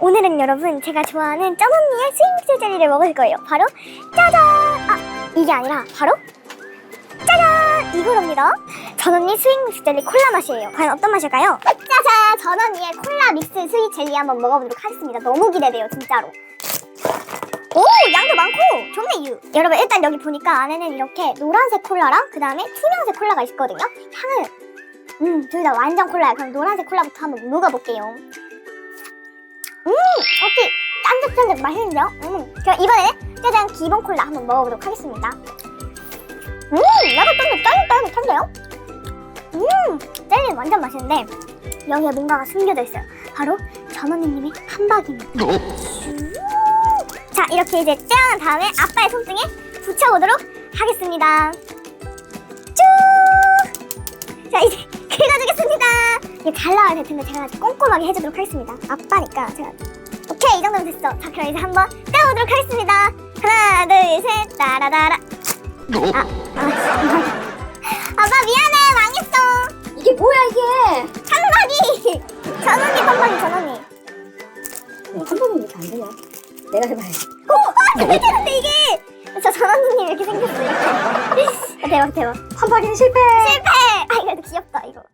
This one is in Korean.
오늘은 여러분 제가 좋아하는 쩐언니의 스윙믹스 젤리를 먹을 거예요. 바로 짜잔! 아 이게 아니라 바로 짜잔! 이거랍니다. 전언니 스윙 믹스 젤리 콜라 맛이에요. 과연 어떤 맛일까요? 짜잔! 전언니의 콜라 믹스 스윗 젤리 한번 먹어보도록 하겠습니다. 너무 기대돼요, 진짜로. 오 양도 많고 좋네요 여러분 일단 여기 보니까 안에는 이렇게 노란색 콜라랑 그 다음에 투명색 콜라가 있거든요 향은 음둘 다 완전 콜라야 그럼 노란색 콜라부터 한번 먹어볼게요 음 짠득짠득 맛있는데요? 음 그럼 이번에는 짜잔 기본 콜라 한번 먹어보도록 하겠습니다. 음 나도 좀더 쫄깃쫄깃한데요? 음 젤리는 완전 맛있는데 여기에 뭔가가 숨겨져 있어요. 바로 전원님의 한박입니다. 슈. 자 이렇게 이제 떼어낸 다음에 아빠의 손등에 붙여보도록 하겠습니다. 쭉! 자 이제 긁어주겠습니다. 이게 잘 나와야 될 텐데 제가 꼼꼼하게 해주도록 하겠습니다. 아빠니까 제가 오케이 이 정도면 됐어 자 그럼 이제 한번 떼어보도록 하겠습니다 하나 둘셋 따라다라 아, 아, 아빠 미안해 망했어 이게 뭐야 이게? 한마디 전원이 한마디 전원이 한 번은 이렇게 안 되냐? 내가 해봐야지. 오! 아! 잘 되는데 이게! 저 전원주님 이렇게 생겼어요. 아, 대박 대박. 한 번은 실패. 실패!